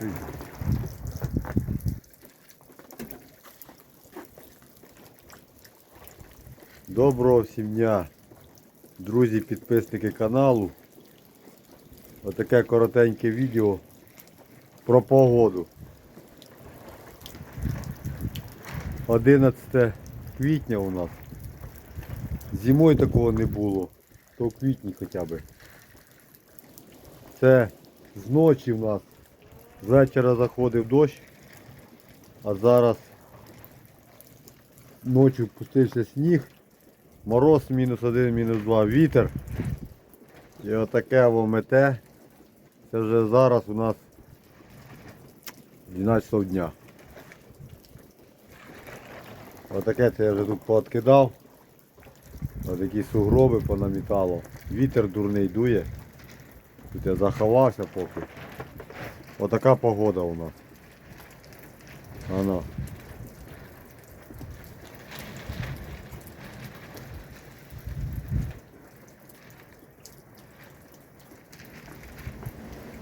відкрий. Доброго всім дня, друзі, підписники каналу. Отаке коротеньке відео про погоду. 11 квітня у нас. Зимою такого не було, то в квітні хоча б. Це зночі в нас. З вечора заходив дощ, а зараз ночі пустився сніг, мороз мінус один, мінус два, вітер. І отаке во мете. Це вже зараз у нас 12 дня. Отаке це я вже тут пооткидав. Отакі сугроби понамітало. Вітер дурний дує. Тут я заховався поки. Отака погода у нас. Ано.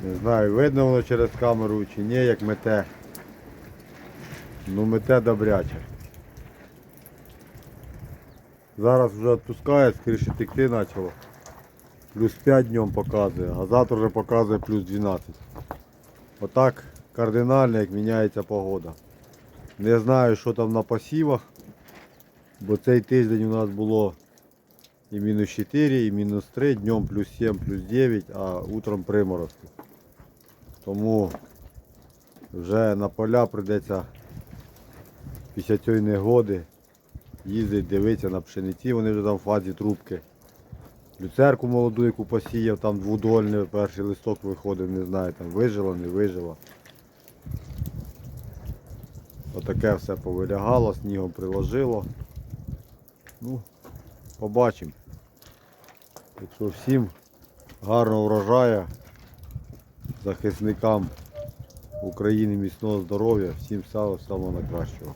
Не знаю, видно воно через камеру чи ні, як мете. Ну мете добряче. Зараз вже відпускає, скоріше текти почало. Плюс 5 днем показує, а завтра вже показує плюс 12. Отак кардинально як міняється погода. Не знаю, що там на посівах, бо цей тиждень у нас було і мінус 4, і мінус 3, днем плюс 7, плюс 9, а утром приморозки. Тому вже на поля прийдеться після цієї негоди їздить, дивитися на пшениці, вони вже там в фазі трубки. Люцерку молоду, яку посіяв, там двудольний перший листок виходив, не знаю, там вижило, не вижило. Отаке все повилягало, снігом приложило. Ну, побачимо. Якщо всім гарного врожаю, захисникам України міцного здоров'я, всім самого найкращого.